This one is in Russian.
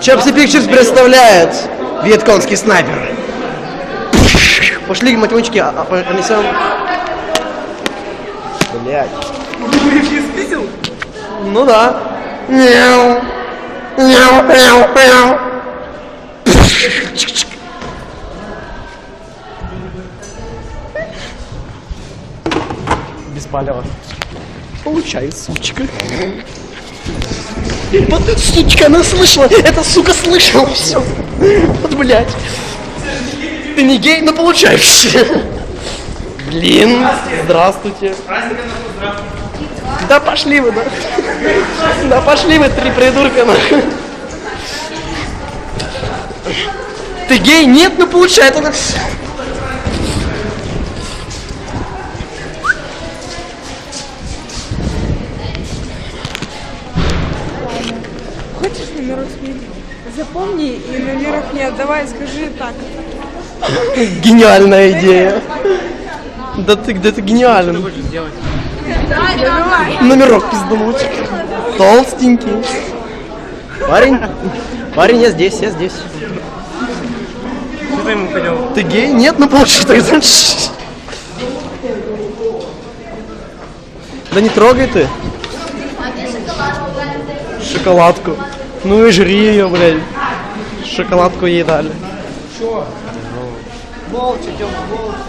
Чапси Pictures представляет вьетконский снайпер. Пошли, математики, а, а, понесем. Блять. Ну да. Мяу. Мяу, мяу, мяу. Без палева. Получай, сучка. Вот, сучка, она слышала. Эта сука слышала все. Вот, блядь. Ты не гей, но получаешь. Блин, здравствуйте. Да пошли вы, да. Да пошли вы, три придурка, нахуй. Ты гей? Нет, ну получай тогда все. Номерок сменить? Запомни и номерок не отдавай, скажи так. Гениальная идея. Да ты где-то гениален. Давай. Номерок пиздануть. Толстенький. Парень, парень, я здесь, я здесь. Ты ему? Ты гей? Нет, ну получи тогда. Да не трогай ты. Шоколадку. Ну і жри її, блядь. Шоколадку їй дали. Що? Молчик, Тьома, молчик.